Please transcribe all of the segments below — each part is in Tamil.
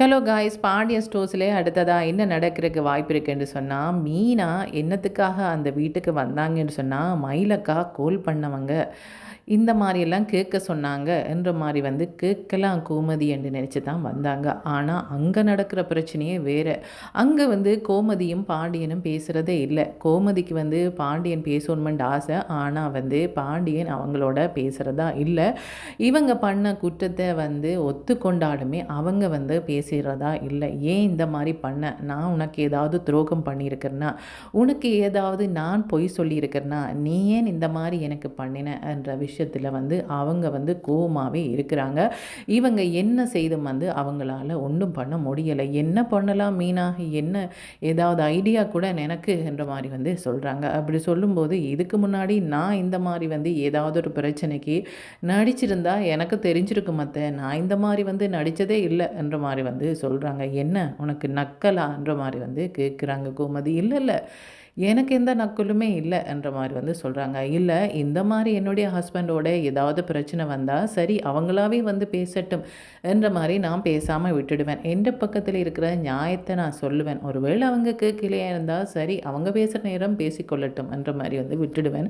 ஹலோ காய்ஸ் பாண்டியன் ஸ்டோர்ஸ்லே அடுத்ததாக என்ன நடக்கிறதுக்கு வாய்ப்பு இருக்குன்னு சொன்னால் மீனா என்னத்துக்காக அந்த வீட்டுக்கு வந்தாங்கன்னு சொன்னால் மயிலக்கா கோல் பண்ணவங்க. இந்த மாதிரியெல்லாம் கேட்க சொன்னாங்க என்ற மாதிரி வந்து கேட்கலாம் கோமதி என்று நினச்சி தான் வந்தாங்க. ஆனால் அங்கே நடக்கிற பிரச்சனையே வேறு. அங்கே வந்து கோமதியும் பாண்டியனும் பேசுகிறதே இல்லை. கோமதிக்கு வந்து பாண்டியன் பேசணுமெண்ட் ஆசை. ஆனால் வந்து பாண்டியன் அவங்களோட பேசுகிறதா இல்லை. இவங்க பண்ண குற்றத்தை வந்து ஒத்துக்கொண்டாலுமே அவங்க வந்து பேசுகிறதா இல்லை. ஏன் இந்த மாதிரி பண்ண? நான் உனக்கு ஏதாவது துரோகம் பண்ணியிருக்கிறேன்னா உனக்கு ஏதாவது நான் பொய் சொல்லியிருக்கிறேன்னா நீ ஏன் இந்த மாதிரி எனக்கு பண்ணின? என்ற விஷயத்தில் வந்து அவங்க வந்து கோவமாகவே இருக்கிறாங்க. இவங்க என்ன செய்தும் வந்து அவங்களால ஒன்றும் பண்ண முடியலை. என்ன பண்ணலாம் மீனா? என்ன ஏதாவது ஐடியா கூட எனக்கு என்ற மாதிரி வந்து சொல்கிறாங்க அப்படி சொல்லும்போது இதுக்கு முன்னாடி நான் இந்த மாதிரி வந்து ஏதாவது ஒரு பிரச்சனைக்கு நடிச்சிருந்தா எனக்கு தெரிஞ்சிருக்கும் மற்ற நான் இந்த மாதிரி வந்து நடித்ததே இல்லை என்ற மாதிரி வந்து சொல்கிறாங்க என்ன? உனக்கு நக்கலான்ற மாதிரி வந்து கேட்குறாங்க கோமதி. இல்லை இல்லை. எனக்கு எந்த நக்கலுமே இல்லை என்ற மாதிரி வந்து சொல்கிறாங்க இல்லை இந்த மாதிரி என்னுடைய ஹஸ்பண்டோட ஏதாவது பிரச்சனை வந்தால் சரி அவங்களாவே வந்து பேசட்டும் என்ற மாதிரி நான் பேசாமல் விட்டுடுவேன். எந்த பக்கத்தில் இருக்கிற நியாயத்தை நான் சொல்லுவேன். ஒருவேளை அவங்க கேட்கலையாக இருந்தால் சரி அவங்க பேசுகிற நேரம் பேசிக்கொள்ளட்டும் என்ற மாதிரி வந்து விட்டுடுவேன்.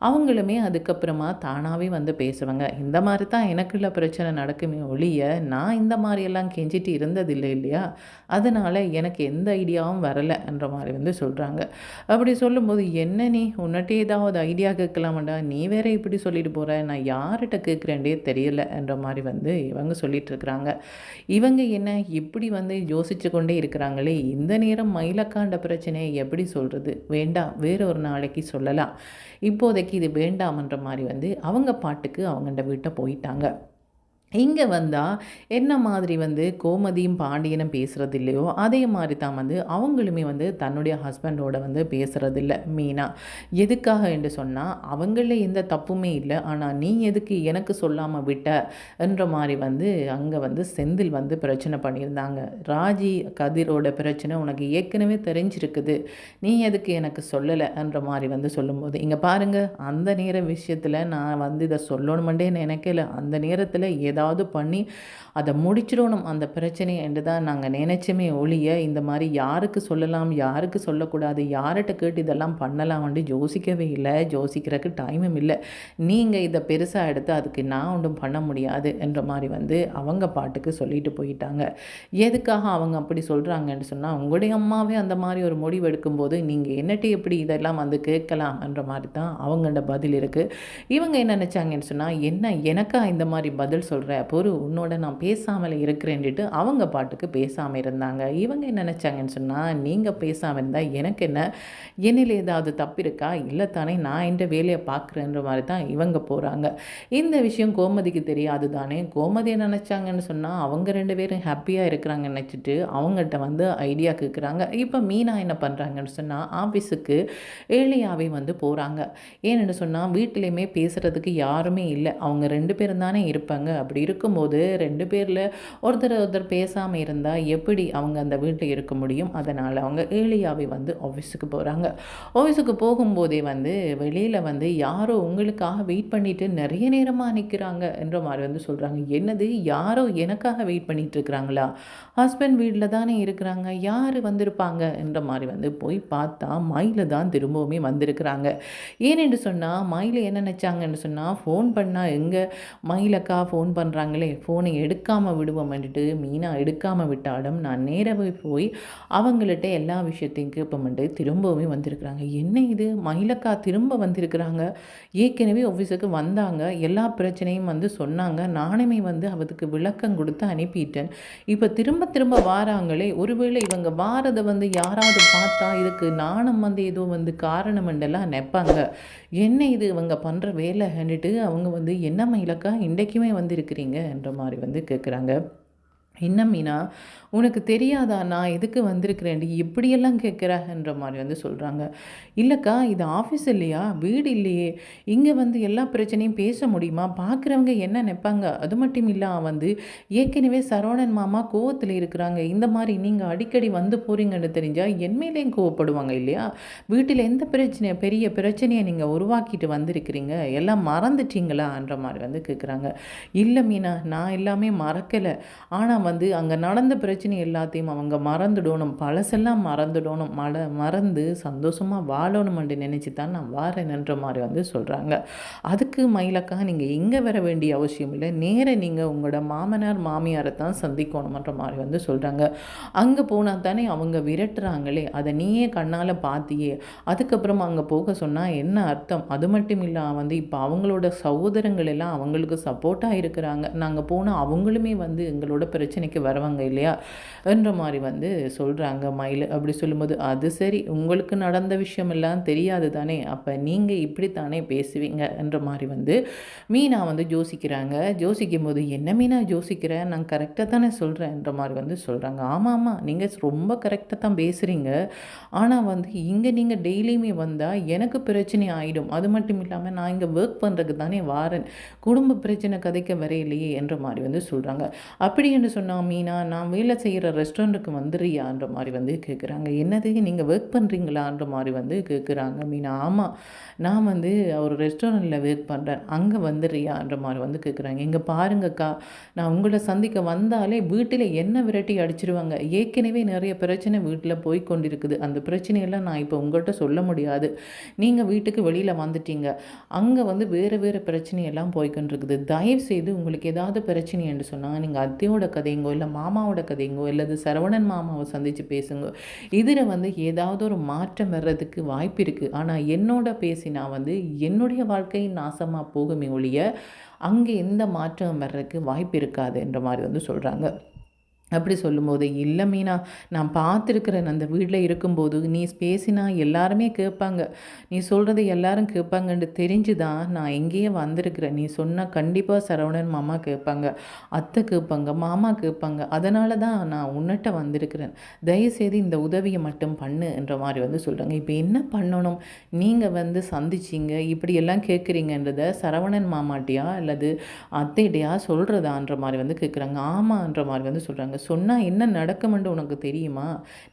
அவங்களுமே அதுக்கப்புறமா தானாகவே வந்து பேசுவாங்க. இந்த மாதிரி தான் எனக்குள்ள பிரச்சனை நடக்குமே ஒழிய நான் இந்த மாதிரியெல்லாம் கெஞ்சிட்டு இருந்ததில்லை இல்லையா? அதனால் எனக்கு எந்த ஐடியாவும் வரலை என்ற மாதிரி வந்து சொல்கிறாங்க அப்படி சொல்லும்போது என்ன நீ? உன்னட்டே ஏதாவது ஐடியா கேட்கலாமாண்டா? நீ வேற இப்படி சொல்லிட்டு போகிற நான் யார்கிட்ட கேட்குறேன்டே தெரியல. என்ற மாதிரி வந்து இவங்க சொல்லிட்டு இருக்கிறாங்க. இவங்க என்ன இப்படி வந்து யோசிச்சு கொண்டே இருக்கிறாங்களே? இந்த நேரம் மயிலக்காண்ட பிரச்சனையை எப்படி சொல்கிறது வேண்டாம் வேற ஒரு நாளைக்கு சொல்லலாம். இப்போதைக்கு இது வேண்டாம்ன்ற மாதிரி வந்து அவங்க பாட்டுக்கு அவங்கள்ட வீட்டை போயிட்டாங்க. இங்கே வந்தால் என்ன மாதிரி வந்து கோமதியும் பாண்டியனும் பேசுகிறது இல்லையோ அதே மாதிரி தான் வந்து அவங்களுமே வந்து தன்னுடைய ஹஸ்பண்டோட வந்து பேசுகிறதில்ல மீனா. எதுக்காக என்று சொன்னால் அவங்கள எந்த தப்புமே இல்லை ஆனால் நீ எதுக்கு எனக்கு சொல்லாமல் விட்ட என்ற மாதிரி வந்து அங்கே வந்து செந்தில் வந்து பிரச்சனை பண்ணியிருந்தாங்க. ராஜி கதிரோட பிரச்சனை உனக்கு ஏற்கனவே தெரிஞ்சிருக்குது நீ எதுக்கு எனக்கு சொல்லலை என்ற மாதிரி வந்து சொல்லும்போது இங்கே பாருங்கள் அந்த நேர விஷயத்தில் நான் வந்து இதை சொல்லணுமெண்டே நினைக்கல அந்த நேரத்தில் ஏதாவது ஏதாவது பண்ணி அதை முடிச்சிடணும். அந்த பிரச்சனையை என்று தான் நாங்கள் நினச்சோமே ஒழிய இந்த மாதிரி யாருக்கு சொல்லலாம் யாருக்கு சொல்லக்கூடாது யார்கிட்ட கேட்டு இதெல்லாம் பண்ணலாம் யோசிக்கவே இல்லை. யோசிக்கிறதுக்கு டைமும் இல்லை. நீங்கள் இதை பெருசாக எடுத்து அதுக்கு நான் ஒன்றும் பண்ண முடியாது என்ற மாதிரி வந்து அவங்க பாட்டுக்கு சொல்லிட்டு போயிட்டாங்க. எதுக்காக அவங்க அப்படி சொல்கிறாங்கன்னு சொன்னால் உங்களுடைய அம்மாவே அந்த மாதிரி ஒரு முடிவு எடுக்கும்போது நீங்கள் என்னட்டு எப்படி இதெல்லாம் வந்து கேட்கலாம் என்ற மாதிரி தான் அவங்களோட பதில் இருக்குது இவங்க என்ன நினச்சாங்கன்னு சொன்னால் என்ன எனக்கா இந்த மாதிரி பதில் சொல்கிற பொறு உன்னோட நான் பேசாமல் இருக்கிறேன்ட்டு அவங்க பாட்டுக்கு பேசாமல் இருந்தாங்க. இவங்க என்ன நினச்சாங்கன்னு சொன்னால் நீங்கள் பேசாமல் இருந்தால் எனக்கு என்ன? என்னில் ஏதாவது தப்பு இருக்கா இல்லை தானே நான் என்ற வேலையை பார்க்குறேன்ற மாதிரி தான் இவங்க போகிறாங்க இந்த விஷயம் கோமதிக்கு தெரியாது தானே. கோமதியை நினச்சாங்கன்னு சொன்னால் அவங்க ரெண்டு பேரும் ஹாப்பியாக இருக்கிறாங்க நினச்சிட்டு அவங்கள்ட்ட வந்து ஐடியா கேட்குறாங்க இப்போ மீனா என்ன பண்ணுறாங்கன்னு சொன்னால் ஆஃபீஸுக்கு ஏழையாகவே வந்து போகிறாங்க ஏன்னு சொன்னால் வீட்டிலையுமே பேசுகிறதுக்கு யாருமே இல்லை. அவங்க ரெண்டு பேரும் தானே இருப்பாங்க. அப்படி இருக்கும்போது ரெண்டு பேரில் ஒருத்தர் ஒருத்தர் பேசாமல் இருந்தால் எப்படி அவங்க அந்த வீட்டில் இருக்க முடியும்? அதனால் அவங்க ஏழியாவே வந்து ஆஃபீஸுக்கு போகிறாங்க ஆஃபீஸுக்கு போகும்போதே வந்து வெளியில் வந்து யாரோ உங்களுக்காக வெயிட் பண்ணிட்டு நிறைய நேரமாக நிற்கிறாங்க என்ற மாதிரி வந்து சொல்கிறாங்க என்னது? யாரோ எனக்காக வெயிட் பண்ணிட்டு இருக்கிறாங்களா? ஹஸ்பண்ட் வீட்டில் தானே இருக்கிறாங்க. யார் வந்திருப்பாங்க? என்ற மாதிரி வந்து போய் பார்த்தா மயில தான் திரும்பவுமே வந்திருக்கிறாங்க. ஏனென்று சொன்னால் மயில் என்ன நினச்சாங்கன்னு சொன்னால் ஃபோன் பண்ணால் எங்கே? மயிலக்கா ஃபோன் பண்ணுறாங்களே ஃபோனை எடுக்காமல் விடுவோம்ன்ட்டு மீனா எடுக்காமல் விட்டாலும் நான் நேராகவே போய் அவங்கள்ட்ட எல்லா விஷயத்தையும் கேட்போம்ட்டு திரும்பவும் வந்திருக்கிறாங்க. என்ன இது? மயிலக்கா திரும்ப வந்திருக்கிறாங்க. ஏற்கனவே ஆஃபீஸுக்கு வந்தாங்க. எல்லா பிரச்சனையும் வந்து சொன்னாங்க. நானுமே வந்து அவருக்கு விளக்கம் கொடுத்து அனுப்பிட்டேன். இப்போ திரும்ப திரும்ப வாராங்களே. ஒருவேளை இவங்க வாரதை வந்து யாராவது பார்த்தா இதுக்கு நாணம் வந்து ஏதோ வந்து காரணமெண்டெல்லாம் நினைப்பாங்க. என்ன இது? இவங்க பண்ணுற வேலைன்னுட்டு அவங்க வந்து என்ன மயிலக்கா? இன்றைக்குமே இருக்கிறீங்க என்ற மாதிரி வந்து கேட்குறாங்க என்ன மீனா உனக்கு தெரியாதா? நான் எதுக்கு வந்திருக்கிறேன்டி? இப்படியெல்லாம் கேட்குறாங்கன்ற மாதிரி வந்து சொல்கிறாங்க இல்லைக்கா இது ஆஃபீஸ் இல்லையா? வீடு இல்லையே. இங்கே வந்து எல்லா பிரச்சனையும் பேச முடியுமா? பார்க்குறவங்க என்ன நினைப்பாங்க? அது மட்டும் இல்லாமல் வந்து ஏற்கனவே சரவணன் மாமா கோவத்தில் இருக்கிறாங்க. இந்த மாதிரி நீங்கள் அடிக்கடி வந்து போகிறீங்கன்னு தெரிஞ்சால் என் மேலேயும் கோவப்படுவாங்க இல்லையா? வீட்டில் எந்த பிரச்சனை பெரிய பிரச்சனையை நீங்கள் உருவாக்கிட்டு வந்திருக்கிறீங்க? எல்லாம் மறந்துட்டீங்களான்ற மாதிரி வந்து கேட்குறாங்க இல்லை மீனா நான் எல்லாமே மறக்கலை. ஆனால் வந்து அங்கே நடந்த பிரச்சனை எல்லாத்தையும் அவங்க மறந்துடணும். பழசெல்லாம் மறந்துடணும். மல மறந்து சந்தோஷமாக வாழணும்னு நினச்சி தான் நான் வாரேன்ன்ற மாதிரி வந்து சொல்கிறாங்க அதுக்கு மயிலக்கா நீங்கள் எங்கே வர வேண்டிய அவசியம் இல்லை. நேராக நீங்கள் உங்களோட மாமனார் மாமியாரை தான் சந்திக்கணுமன்ற மாதிரி வந்து சொல்கிறாங்க அங்கே போனால் தானே அவங்க விரட்டுறாங்களே. அதை நீயே கண்ணால் பார்த்தியே அதுக்கப்புறம் அங்கே போக சொன்னால் என்ன அர்த்தம்? அது மட்டும் இல்லை வந்து இப்போ அவங்களோட சகோதரங்கள் எல்லாம் அவங்களுக்கு சப்போர்ட்டாக இருக்கிறாங்க. நாங்கள் போனால் அவங்களுமே வந்து எங்களோட பிரச்சனைக்கு வருவாங்க இல்லையா? என்ற மாதிரி வந்து சொல்கிறாங்க மயில். அப்படி சொல்லும்போது அது சரி உங்களுக்கு நடந்த விஷயமெல்லாம் தெரியாது தானே? அப்போ நீங்கள் இப்படித்தானே பேசுவீங்க? என்ற மாதிரி வந்து மீனா வந்து யோசிக்கிறாங்க. யோசிக்கும் போது என்ன மீனா யோசிக்கிறேன் நான் கரெக்டாக தானே சொல்கிறேன்ற மாதிரி வந்து சொல்கிறாங்க ஆமாம் ஆமாம் நீங்கள் ரொம்ப கரெக்டாக தான் பேசுகிறீங்க ஆனால் வந்து இங்கே நீங்கள் டெய்லியுமே வந்தால் எனக்கு பிரச்சனை ஆகிடும் அது மட்டும் இல்லாமல் நான் இங்கே ஒர்க் பண்ணுறதுக்கு தானே வாரேன். குடும்ப பிரச்சனை கதைக்க வரையிலையே என்ற மாதிரி வந்து சொல்கிறாங்க அப்படி என்று சொன்னால் மீனா நான் வேலை செய்கிற ரெஸ்டாரண்ட்டுக்கு வந்துடுறியான்ற மாதிரி வந்து கேட்குறாங்க என்னது? நீங்கள் ஒர்க் பண்ணுறீங்களான்ற மாதிரி வந்து கேட்குறாங்க மீனா ஆமாம் நான் வந்து ஒரு ரெஸ்டாரண்ட்டில் ஒர்க் பண்ணுறேன் அங்கே வந்துடுறியான்ற மாதிரி வந்து கேட்குறாங்க இங்கே பாருங்கக்கா நான் உங்களை சந்திக்க வந்தாலே வீட்டில் என்ன விரட்டி அடிச்சிருவாங்க? ஏற்கனவே நிறைய பிரச்சனை வீட்டில் போய் கொண்டிருக்குது அந்த பிரச்சனையெல்லாம் நான் இப்போ உங்கள்கிட்ட சொல்ல முடியாது. நீங்கள் வீட்டுக்கு வெளியில் வந்துட்டீங்க. அங்கே வந்து வேறு வேறு பிரச்சனையெல்லாம் போய்கொண்டிருக்குது தயவு செய்து உங்களுக்கு ஏதாவது பிரச்சனை என்று சொன்னால் நீங்கள் அத்தையோட கதைங்கோ இல்லை மாமாவோட கதைங்க இல்லது சரவணன் மாமாவை சந்தித்து பேசுங்க இதில் வந்து ஏதாவது ஒரு மாற்றம் வர்றதுக்கு வாய்ப்பு இருக்குது ஆனால் என்னோட பேசினா வந்து என்னுடைய வாழ்க்கை நாசமாக போகுமே ஒழிய அங்கே எந்த மாற்றம் வர்றதுக்கு வாய்ப்பு இருக்காது என்ற மாதிரி வந்து சொல்கிறாங்க அப்படி சொல்லும்போது இல்லை மீனா நான் பார்த்துருக்குறேன். அந்த வீட்டில் இருக்கும்போது நீ பேசினா எல்லாருமே கேட்பாங்க. நீ சொல்கிறத எல்லாரும் கேட்பாங்கன்ட்டு தெரிஞ்சு தான் நான் எங்கேயே வந்திருக்கிறேன். நீ சொன்னால் கண்டிப்பாக சரவணன் மாமா கேட்பாங்க. அத்தை கேட்பாங்க. மாமா கேட்பாங்க. அதனால தான் நான் உன்னிட்ட வந்திருக்கிறேன். தயவுசெய்து இந்த உதவியை மட்டும் பண்ணு என்ற மாதிரி வந்து சொல்கிறாங்க இப்போ என்ன பண்ணணும்? நீங்கள் வந்து சந்திச்சிங்க. இப்படியெல்லாம் கேட்குறீங்கன்றத சரவணன் மாமாட்டியா அல்லது அத்தையிடையா சொல்கிறதான்ற மாதிரி வந்து கேட்குறாங்க. ஆமான்ற மாதிரி வந்து சொல்கிறாங்க சொன்னால் என்ன நடக்குமென்று உனக்கு தெரியுமா?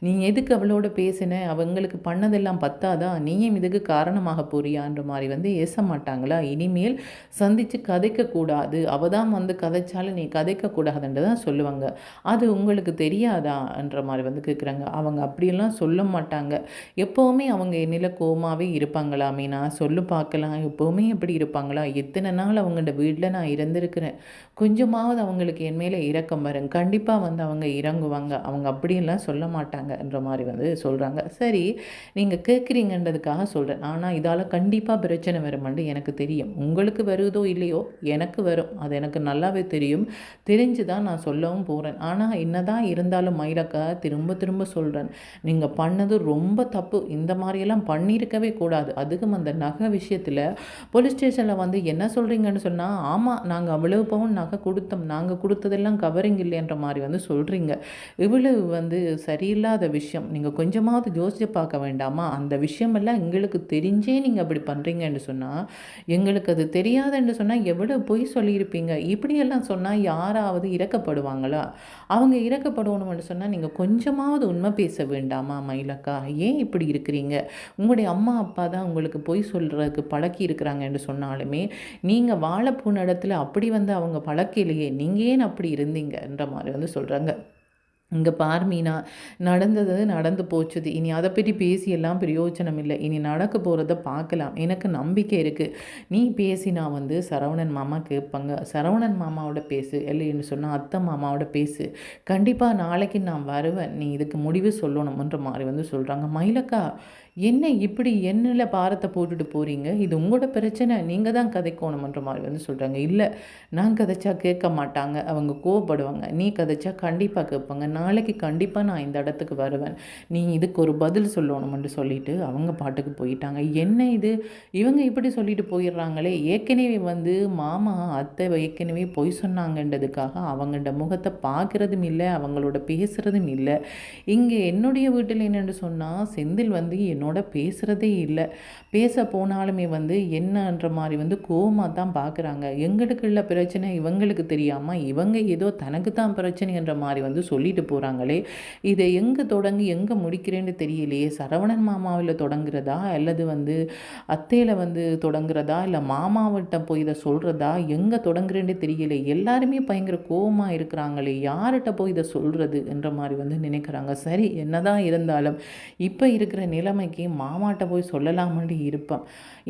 நீ எதுக்கு அவளோட பேசின? அவங்களுக்கு பண்ணதெல்லாம் பத்தாதா? நீயும் இதுக்கு காரணமாக போறியான்ற மாதிரி வந்து ஏச மாட்டாங்களா? இனிமேல் சந்தித்து கதைக்கக்கூடாது அவள் தான் வந்து கதைச்சாலும் நீ கதைக்கக்கூடாதுன்ட்டு தான் சொல்லுவாங்க. அது உங்களுக்கு தெரியாதான்ற மாதிரி வந்து கேட்குறாங்க அவங்க அப்படியெல்லாம் சொல்ல மாட்டாங்க. எப்போவுமே அவங்க என்னில் கோமாவே இருப்பாங்களா மீனா சொல்லு பார்க்கலாம். எப்போவுமே எப்படி இருப்பாங்களா? எத்தனை நாள் அவங்களோட வீட்டில் நான் இருந்திருக்கிறேன். கொஞ்சமாவது அவங்களுக்கு என் மேலே இறக்கம் வரும். கண்டிப்பாக வந்து அவங்க இறங்குவாங்க. அவங்க அப்படியெல்லாம் சொல்ல மாட்டாங்கன்ற மாதிரி வந்து சொல்கிறாங்க சரி நீங்கள் கேட்குறீங்கன்றதுக்காக சொல்கிறேன் ஆனால் இதால் கண்டிப்பாக பிரச்சனை வருமென்று எனக்கு தெரியும். உங்களுக்கு வருதோ இல்லையோ எனக்கு வரும். அது எனக்கு நல்லாவே தெரியும். தெரிஞ்சு தான் நான் சொல்லவும் போகிறேன் ஆனால் என்னதான் இருந்தாலும் மயிலக்கா திரும்ப திரும்ப சொல்கிறேன் நீங்கள் பண்ணது ரொம்ப தப்பு. இந்த மாதிரியெல்லாம் பண்ணியிருக்கவே கூடாது. அதுக்கும் அந்த நகை விஷயத்தில் போலீஸ் ஸ்டேஷனில் வந்து என்ன சொல்கிறீங்கன்னு சொன்னால் ஆமாம் நாங்கள் அவ்வளவு பவுன் நகை கொடுத்தோம். நாங்கள் கொடுத்ததெல்லாம் கவரிங் இல்லைன்ற மாதிரி வந்து சொல்கிறீங்க இவ்வளவு வந்து சரியில்லாத விஷயம். நீங்கள் கொஞ்சமாவது யோசிச்சு பார்க்க வேண்டாமா? அந்த விஷயமெல்லாம் எங்களுக்கு தெரிஞ்சே நீங்கள் அப்படி பண்ணுறீங்கன்னு சொன்னால் எங்களுக்கு அது தெரியாதுன்னு சொன்னால் எவ்வளோ பொய் சொல்லியிருப்பீங்க? இப்படியெல்லாம் சொன்னால் யாராவது இறக்கப்படுவாங்களா? அவங்க இறக்கப்படணும்னு சொன்னால் நீங்கள் கொஞ்சமாவது உண்மை பேச வேண்டாமா மயிலக்கா? ஏன் இப்படி இருக்கிறீங்க? உங்களுடைய அம்மா அப்பா தான் உங்களுக்கு பொய் சொல்கிறதுக்கு பழக்கி இருக்கிறாங்கன்னு சொன்னாலுமே நீங்கள் வாழ இடத்துல அப்படி வந்து அவங்க பழக்கிலேயே நீங்கள் ஏன் அப்படி இருந்தீங்கன்ற மாதிரி வந்து சொல்கிறாங்க இங்கே பார் மீனா நடந்தது நடந்து போச்சுது. இனி அதை பற்றி பேசி எல்லாம் பிரயோஜனம் இல்லை. இனி நடக்க போகிறத பார்க்கலாம் எனக்கு நம்பிக்கை இருக்குது நீ பேசினா வந்து சரவணன் மாமா கேட்பாங்க சரவணன் மாமாவோட பேசு. இல்லைன்னு சொன்னால் அத்தை மாமாவோட பேசு. கண்டிப்பாக நாளைக்கு நான் வருவேன். நீ இதுக்கு முடிவு சொல்லணும்ன்ற மாதிரி வந்து சொல்கிறாங்க மயிலக்கா என்ன இப்படி என்னில் பாரத்தை போட்டுட்டு போகிறீங்க இது உங்களோட பிரச்சனை. நீங்கள் தான் கதைக்கணுமன்ற மாதிரி வந்து சொல்கிறாங்க இல்லை நான் கதைச்சா கேட்க மாட்டாங்க. அவங்க கோவப்படுவாங்க. நீ கதைச்சா கண்டிப்பாக கேட்பாங்க. நாளைக்கு கண்டிப்பாக நான் இந்த இடத்துக்கு வருவேன். நீ இதுக்கு ஒரு பதில் சொல்லணும்னு சொல்லிட்டு அவங்க பாட்டுக்கு போயிட்டாங்க. என்ன இது? இவங்க இப்படி சொல்லிட்டு போயிடுறாங்களே. ஏற்கனவே வந்து மாமா அத்தை ஏற்கனவே பொய் சொன்னாங்கன்றதுக்காக அவங்களோட முகத்தை பார்க்குறதும் இல்லை அவங்களோட பேசுகிறதும் இல்லை. இங்கே என்னுடைய வீட்டில் என்னென்னு சொன்னால் செந்தில் வந்து என்னோட பேசுகிறதே இல்லை. பேச போனாலுமே வந்து என்னன்ற மாதிரி வந்து கோமாக தான் பார்க்குறாங்க எங்களுக்கு உள்ள பிரச்சனை இவங்களுக்கு தெரியாமல் இவங்க ஏதோ தனக்கு தான் பிரச்சனைன்ற மாதிரி வந்து சொல்லிட்டு போகிறாங்களே இதை எங்கே தொடங்கி எங்கே முடிக்கிறேன்னு தெரியலையே. சரவணன் மாமாவில் தொடங்குறதா? அல்லது வந்து அத்தையில் வந்து தொடங்குறதா? இல்லை மாமாவிட்ட போய் இதை சொல்கிறதா எங்கே தொடங்குறேன்னு தெரியல. எல்லாருமே பயங்கர கோவமாக இருக்கிறாங்களே. யார்கிட்ட போய் இதை சொல்கிறது என்ற மாதிரி வந்து நினைக்கிறாங்க. சரி என்னதான் இருந்தாலும் இப்போ இருக்கிற நிலைமைக்கு மாமாட்ட போய் சொல்லலாமண்டி இருப்பேன்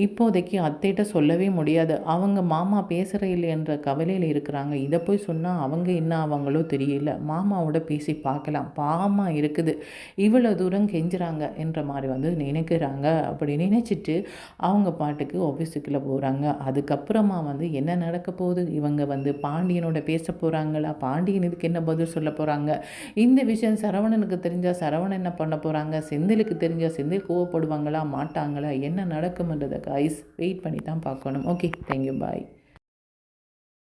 இப்போதைக்கு அத்தைகிட்ட சொல்லவே முடியாது. அவங்க மாமா பேசுகிற இல்லைன்ற கவலையில் இருக்கிறாங்க. இதை போய் சொன்னால் அவங்க என்ன ஆவாங்களோ தெரியல. மாமாவோட பேசி பேசி பார்க்கலாம். பாவமாக இருக்குது. இவ்வளோ தூரம் கெஞ்சுறாங்க என்ற மாதிரி வந்து நினைக்கிறாங்க. அப்படி நினச்சிட்டு அவங்க பாட்டுக்கு ஆஃபீஸுக்குள்ளே போகிறாங்க அதுக்கப்புறமா வந்து என்ன நடக்க போகுது? இவங்க வந்து பாண்டியனோட பேச போகிறாங்களா பாண்டியன் இதுக்கு என்ன பதில் சொல்ல போகிறாங்க இந்த விஷயம் சரவணனுக்கு தெரிஞ்சால் சரவணன் என்ன பண்ண போகிறாங்க செந்திலுக்கு தெரிஞ்சால் செந்தில் கோவப்படுவாங்களா? மாட்டாங்களா? என்ன நடக்கும்ன்றதை கைஸ் வெயிட் பண்ணி தான் பார்க்கணும் ஓகே தேங்க்யூ பாய்